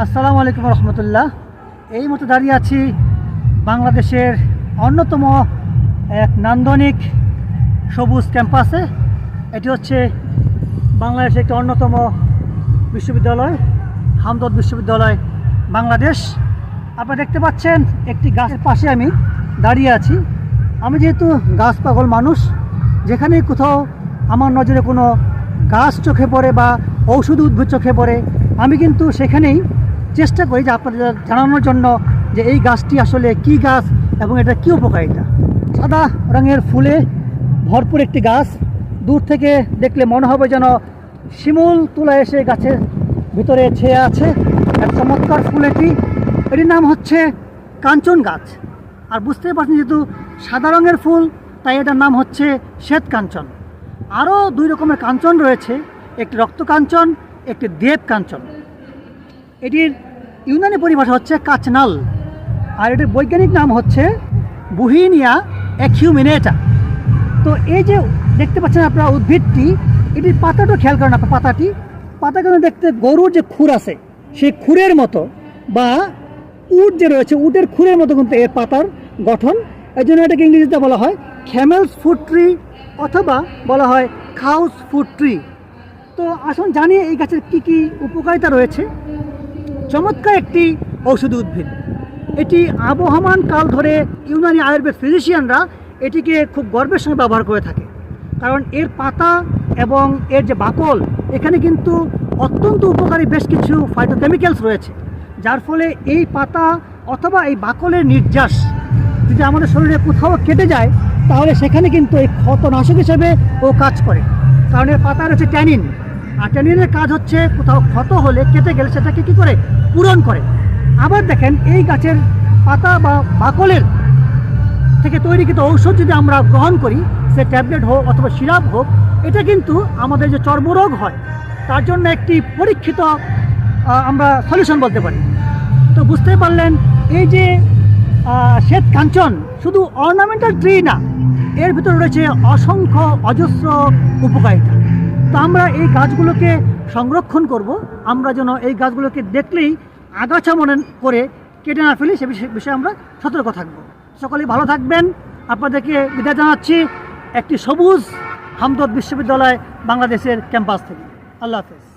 আসসালামু আলাইকুম রহমতুল্লাহ। এই মতো দাঁড়িয়ে আছি বাংলাদেশের অন্যতম এক নান্দনিক সবুজ ক্যাম্পাসে। এটি হচ্ছে বাংলাদেশের একটি অন্যতম বিশ্ববিদ্যালয়, হামদর্দ বিশ্ববিদ্যালয় বাংলাদেশ। আপনারা দেখতে পাচ্ছেন, একটি গাছের পাশে আমি দাঁড়িয়ে আছি। আমি যেহেতু গাছ পাগল মানুষ, যেখানেই কোথাও আমার নজরে কোনো গাছ চোখে পড়ে বা ঔষধ উদ্ভিদ চোখে পড়ে, আমি কিন্তু সেখানেই চেষ্টা করি যে আপনাদের জানানোর জন্য যে এই গাছটি আসলে কি গাছ এবং এটা কী উপকারিতা। সাদা রঙের ফুলে ভরপুর একটি গাছ। দূর থেকে দেখলে মনে হবে যেন শিমুল তুলা এসে গাছের ভিতরে ছেয়ে আছে। এক চমৎকার ফুল এটি। এটির নাম হচ্ছে কাঞ্চন গাছ। আর বুঝতেই পারছেন যেহেতু সাদা রঙের ফুল, তাই এটার নাম হচ্ছে শ্বেত কাঞ্চন। আরও দুই রকমের কাঞ্চন রয়েছে। একটি রক্ত কাঞ্চন, একটি দেব কাঞ্চন। এটির ইউনানি পরিভাষা হচ্ছে কাচনাল, আর এটির বৈজ্ঞানিক নাম হচ্ছে বুহিনিয়া অ্যাকিউমিনেটা তো এই যে দেখতে পাচ্ছেন আপনারা উদ্ভিদটি, এটির পাতাটা খেয়াল করেন আপনার পাতাটি। পাতা কেন দেখতে গরুর যে খুর আছে, সেই খুরের মতো বা উট যে রয়েছে, উটের খুরের মতো কিন্তু এর পাতার গঠন। এই জন্য এটাকে ইংরেজিতে বলা হয় খ্যামেলস ফুড ট্রি অথবা বলা হয় খাউস ফুড ট্রি। তো আসুন জানি এই গাছের কী কী উপকারিতা রয়েছে। চমৎকার একটি ঔষধি উদ্ভিদ। এটি আবহমান কাল ধরে ইউনানি আয়ুর্বেদ ফিজিশিয়ানরা এটিকে খুব গর্বের সঙ্গে ব্যবহার করে থাকে। কারণ এর পাতা এবং এর যে বাকল, এখানে কিন্তু অত্যন্ত উপকারী বেশ কিছু ফাইটোকেমিক্যালস রয়েছে। যার ফলে এই পাতা অথবা এই বাকলের নির্যাস যদি আমাদের শরীরে কোথাও কেটে যায়, তাহলে সেখানে কিন্তু এই ক্ষতনাশক হিসেবে ও কাজ করে। কারণ এর পাতা রয়েছে ট্যানিন আর ট্যানিনের কাজ হচ্ছে, কোথাও ক্ষত হলে কেটে গেলে সেটাকে কী করে? পূরণ করে। আবার দেখেন, এই গাছের পাতা বা বাকলের থেকে তৈরি তৈরিকৃত ঔষধ যদি আমরা গ্রহণ করি, সে ট্যাবলেট হোক অথবা সিরাপ হোক, এটা কিন্তু আমাদের যে চর্মরোগ হয়, তার জন্য একটি পরীক্ষিত আমরা সলিউশন বলতে পারি। তো বুঝতেই পারলেন, এই যে শ্বেত কাঞ্চন শুধু অর্নামেন্টাল ট্রি না, এর ভিতরে রয়েছে অসংখ্য অজস্র উপকারিতা। তো আমরা এই গাছগুলোকে সংরক্ষণ করব। আমরা যেন এই গাছগুলোকে দেখলেই আগাছা মনে করে কেটে না ফেলি, সে বিষয়ে- আমরা সতর্ক থাকব। সকলেই ভালো থাকবেন। আপনাদেরকে বিদায় জানাচ্ছি একটি সবুজ হামদর্দ বিশ্ববিদ্যালয় বাংলাদেশের ক্যাম্পাস থেকে। আল্লাহ হাফেজ।